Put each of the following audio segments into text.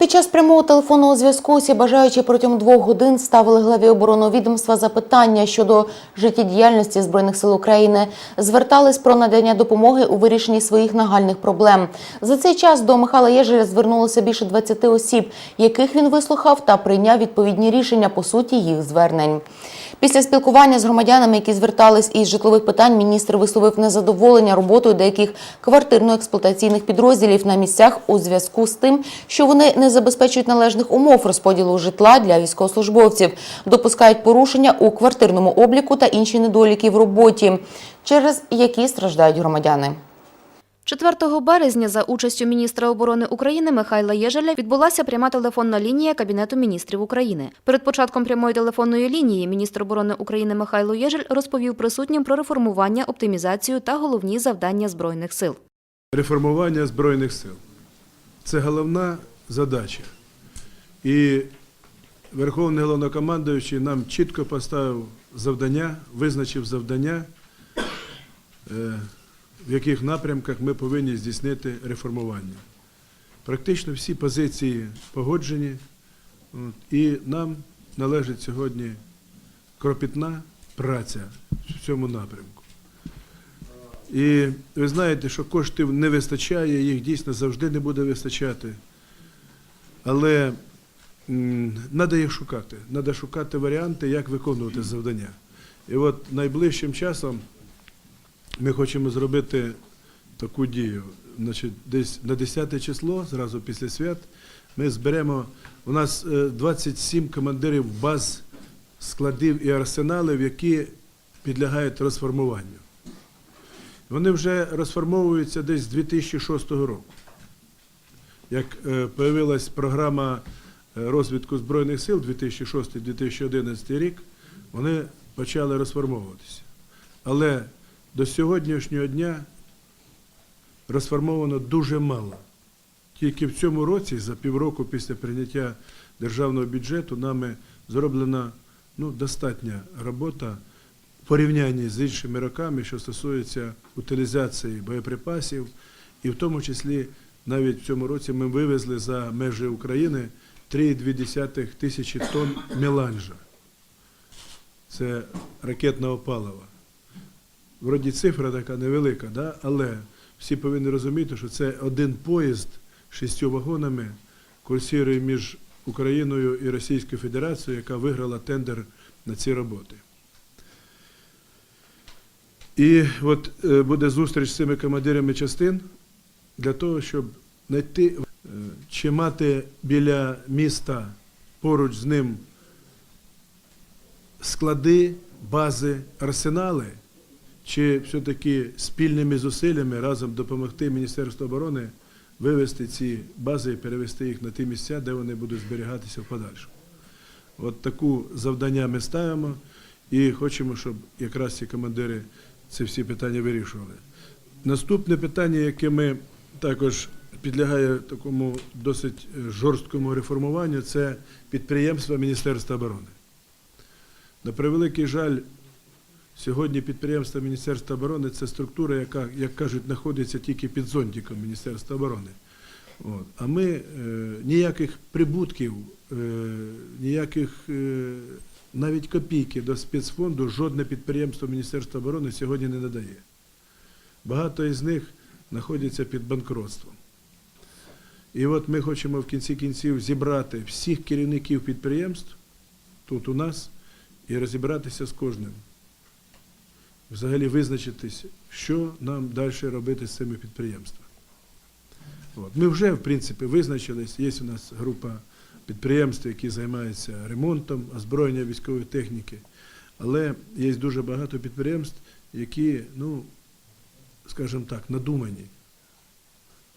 Під час прямого телефонного зв'язку усі бажаючі протягом двох годин ставили главі оборонного відомства запитання щодо життєдіяльності збройних сил України, звертались про надання допомоги у вирішенні своїх нагальних проблем. За цей час до Михайла Єжеля звернулося більше 20 осіб, яких він вислухав та прийняв відповідні рішення по суті їх звернень. Після спілкування з громадянами, які звертались із житлових питань, міністр висловив незадоволення роботою деяких квартирно-експлуатаційних підрозділів на місцях у зв'язку з тим, що вони не забезпечують належних умов розподілу житла для військовослужбовців, допускають порушення у квартирному обліку та інші недоліки в роботі, через які страждають громадяни. 4 березня за участю міністра оборони України Михайла Єжеля відбулася пряма телефонна лінія Кабінету міністрів України. Перед початком прямої телефонної лінії міністр оборони України Михайло Єжель розповів присутнім про реформування, оптимізацію та головні завдання збройних сил. Реформування Збройних сил це головна задача. І Верховний головнокомандуючий нам чітко поставив завдання, визначив завдання, е, в яких напрямках ми повинні здійснити реформування. Практично всі позиції погоджені, і нам належить сьогодні кропітна праця в цьому напрямку. І ви знаєте, що коштів не вистачає, їх дійсно завжди не буде вистачати. Але треба їх шукати. Треба шукати варіанти, як виконувати завдання. І от найближчим часом ми хочемо зробити таку дію. Значить, десь на 10 число, зразу після свят, ми зберемо. У нас е, 27 командирів баз, складів і арсеналів, які підлягають розформуванню. Вони вже розформовуються десь з 2006 року. Як е, появилась програма е, розвитку Збройних сил 2006-2011 рік, вони почали розформовуватися. Але до сьогоднішнього дня розформовано дуже мало. Тільки в цьому році, за півроку після прийняття державного бюджету, нами зроблена ну, достатня робота в порівнянні з іншими роками, що стосується утилізації боєприпасів, і в тому числі навіть в цьому році ми вивезли за межі України 3,2 тисячі тонн меланжа. Це ракетного палива. Вроді цифра така невелика, да? але всі повинні розуміти, що це один поїзд з шістю вагонами курсує між Україною і Російською Федерацією, яка виграла тендер на ці роботи. І от е, буде зустріч з цими командирами частин для того, щоб знайти е, чи мати біля міста поруч з ним склади, бази, арсенали, чи все-таки спільними зусиллями разом допомогти Міністерству оборони вивести ці бази і перевести їх на ті місця, де вони будуть зберігатися в подальшому. От таку завдання ми ставимо і хочемо, щоб якраз ці командири ці всі питання вирішували. Наступне питання, яке ми також підлягає такому досить е, жорсткому реформуванню, це підприємства Міністерства оборони. На превеликий жаль, сьогодні підприємство Міністерства оборони це структура, яка, як кажуть, знаходиться тільки під зонтиком Міністерства оборони. От. А ми е, ніяких прибутків, е, ніяких е, навіть копійки до спецфонду жодне підприємство Міністерства оборони сьогодні не надає. Багато із них знаходяться під банкротством. І от ми хочемо в кінці кінців зібрати всіх керівників підприємств тут у нас і розібратися з кожним. Взагалі визначитись, що нам далі робити з цими підприємствами. От. Ми вже, в принципі, визначились, є у нас група підприємств, які займаються ремонтом, озброєння військової техніки. Але є дуже багато підприємств, які, ну, скажімо так, надумані.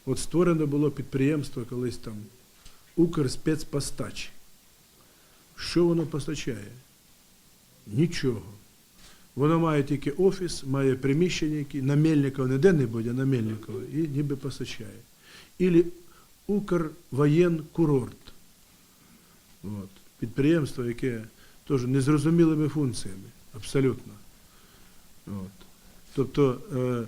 От створено було підприємство колись там Укрспецпостач. Що воно постачає? Нічого. Воно має тільки офіс, має приміщення, які на Мельникова, не де-небудь, а на Мельникова, і ніби постачає. Ілі Укрвоєнкурорт. От. Підприємство, яке теж незрозумілими функціями, абсолютно. От. Тобто е,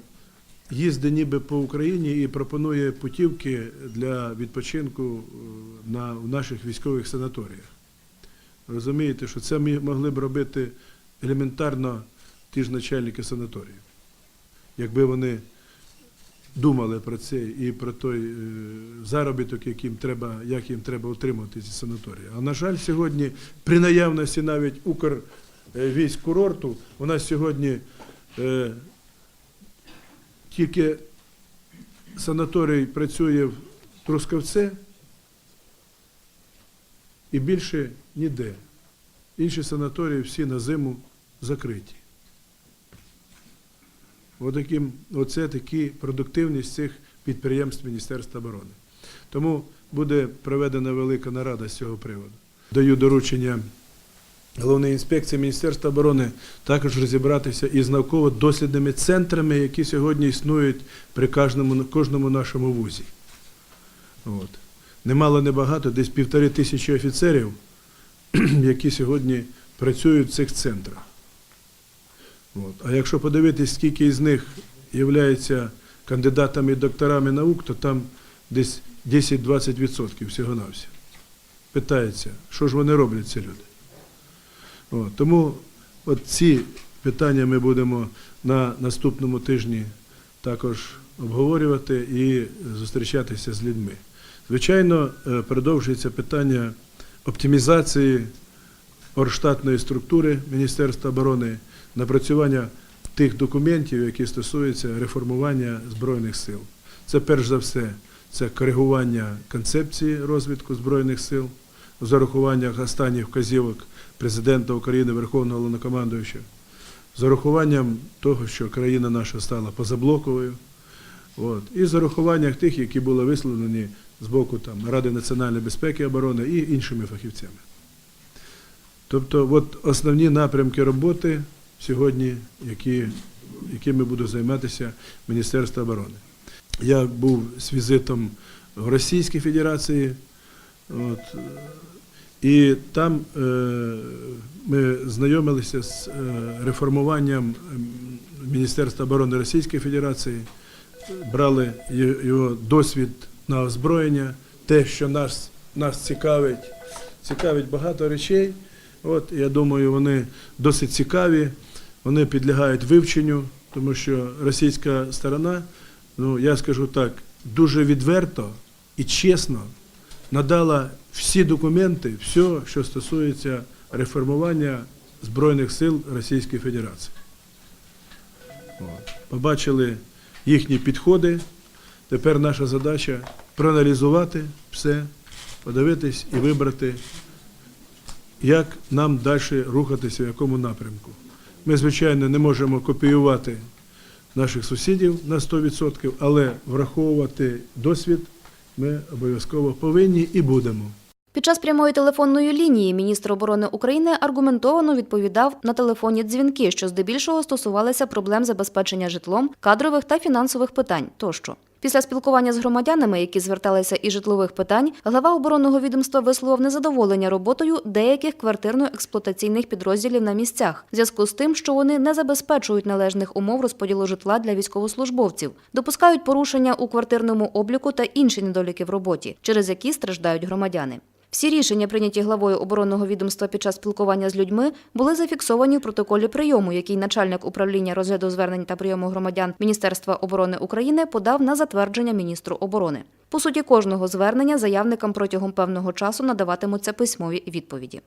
їздить ніби по Україні і пропонує путівки для відпочинку е, на, в наших військових санаторіях. Розумієте, що це ми могли б робити елементарно ті ж начальники санаторію, якби вони думали про це і про той е, заробіток, яким треба, як їм треба отримати ці санаторії. А на жаль, сьогодні при наявності навіть Укр е, курорту, у нас сьогодні е, тільки санаторій працює в Трускавце і більше ніде. Інші санаторії всі на зиму закриті. Отаким, оце такі продуктивність цих підприємств Міністерства оборони. Тому буде проведена велика нарада з цього приводу. Даю доручення головної інспекції Міністерства оборони також розібратися із науково-дослідними центрами, які сьогодні існують при кожному, кожному нашому вузі. От. Немало небагато, десь півтори тисячі офіцерів, які сьогодні працюють в цих центрах. От. А якщо подивитись, скільки із них являються кандидатами і докторами наук, то там десь 10-20% всього-навсього. Питається, що ж вони роблять, ці люди. От. Тому от ці питання ми будемо на наступному тижні також обговорювати і зустрічатися з людьми. Звичайно, е, продовжується питання оптимізації орштатної структури Міністерства оборони, напрацювання тих документів, які стосуються реформування Збройних сил. Це перш за все це коригування концепції розвитку Збройних сил, з урахуванням останніх вказівок президента України, Верховного Головнокомандуючого, з урахуванням того, що країна наша стала позаблоковою, от, і з урахуванням тих, які були висловлені з боку там, Ради національної безпеки і оборони і іншими фахівцями. Тобто, от основні напрямки роботи сьогодні, які, якими буде займатися Міністерство оборони. Я був з візитом в Російській Федерації, от, і там е, ми знайомилися з е, реформуванням ем, Міністерства оборони Російської Федерації, брали його досвід на озброєння, те, що нас, нас цікавить, цікавить багато речей. От, я думаю, вони досить цікаві, вони підлягають вивченню, тому що російська сторона, ну я скажу так, дуже відверто і чесно надала всі документи, все, що стосується реформування Збройних сил Російської Федерації. Побачили їхні підходи. Тепер наша задача проаналізувати все, подивитись і вибрати, як нам далі рухатися, в якому напрямку. Ми, звичайно, не можемо копіювати наших сусідів на 100%, але враховувати досвід ми обов'язково повинні і будемо. Під час прямої телефонної лінії міністр оборони України аргументовано відповідав на телефонні дзвінки, що здебільшого стосувалися проблем забезпечення житлом, кадрових та фінансових питань тощо. Після спілкування з громадянами, які зверталися із житлових питань, глава оборонного відомства висловив незадоволення роботою деяких квартирно-експлуатаційних підрозділів на місцях, в зв'язку з тим, що вони не забезпечують належних умов розподілу житла для військовослужбовців, допускають порушення у квартирному обліку та інші недоліки в роботі, через які страждають громадяни. Всі рішення, прийняті главою оборонного відомства під час спілкування з людьми, були зафіксовані в протоколі прийому, який начальник управління розгляду звернень та прийому громадян Міністерства оборони України подав на затвердження міністру оборони. По суті, кожного звернення заявникам протягом певного часу надаватимуться письмові відповіді.